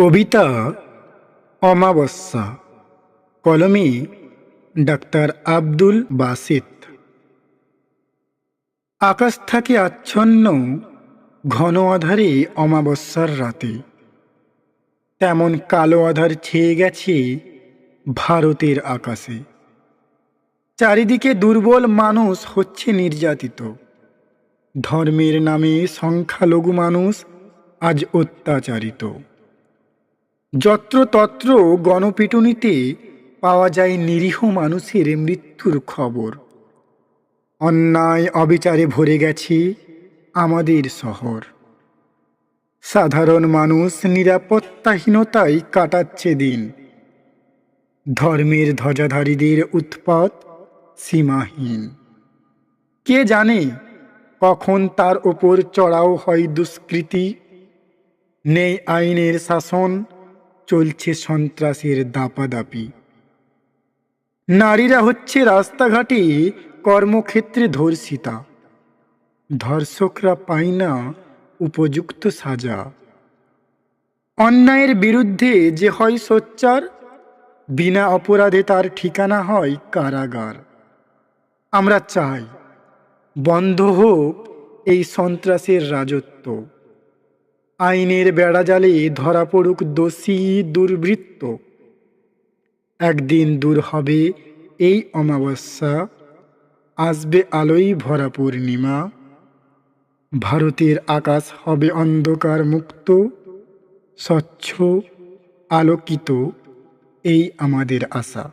কবিতা অমাবস্যা, কলমে ডাক্তার আব্দুল বাসিত। আকাশ থাকে আচ্ছন্ন, ঘন আধারে অমাবস্যার রাতে। তেমন কালো আধার ছেয়ে গেছে ভারতের আকাশে। চারিদিকে দুর্বল মানুষ হচ্ছে নির্যাতিত। ধর্মের নামে সংখ্যালঘু মানুষ আজ অত্যাচারিত। যত্রতত্র গণপিটুনিতে পাওয়া যায় নিরীহ মানুষের মৃত্যুর খবর। অন্যায় অবিচারে ভরে গেছে আমাদের শহর। সাধারণ মানুষ নিরাপত্তাহীনতায় কাটাচ্ছে দিন। ধর্মের ধ্বজাধারীদের উৎপাত সীমাহীন। কে জানে কখন তার ওপর চড়াও হয় দুষ্কৃতি? নেই আইনের শাসন চলছে সন্ত্রাসের দাপাদাপি। নারীরা হচ্ছে রাস্তাঘাটে কর্মক্ষেত্রে ধর্ষিতা। ধর্ষকরা পায় না উপযুক্ত সাজা। অন্যায়ের বিরুদ্ধে যে হয় সোচ্চার, বিনা অপরাধে তার ঠিকানা হয় কারাগার। আমরা চাই বন্ধ হোক এই সন্ত্রাসের রাজত্ব। আইনের বেড়াজালে ধরা পড়ুক দোষী দুর্বৃত্ত। একদিন দূর হবে এই অমাবস্যা, আসবে আলোই ভরা পূর্ণিমা। ভারতের আকাশ হবে অন্ধকার মুক্ত, স্বচ্ছ, আলোকিত, এই আমাদের আশা।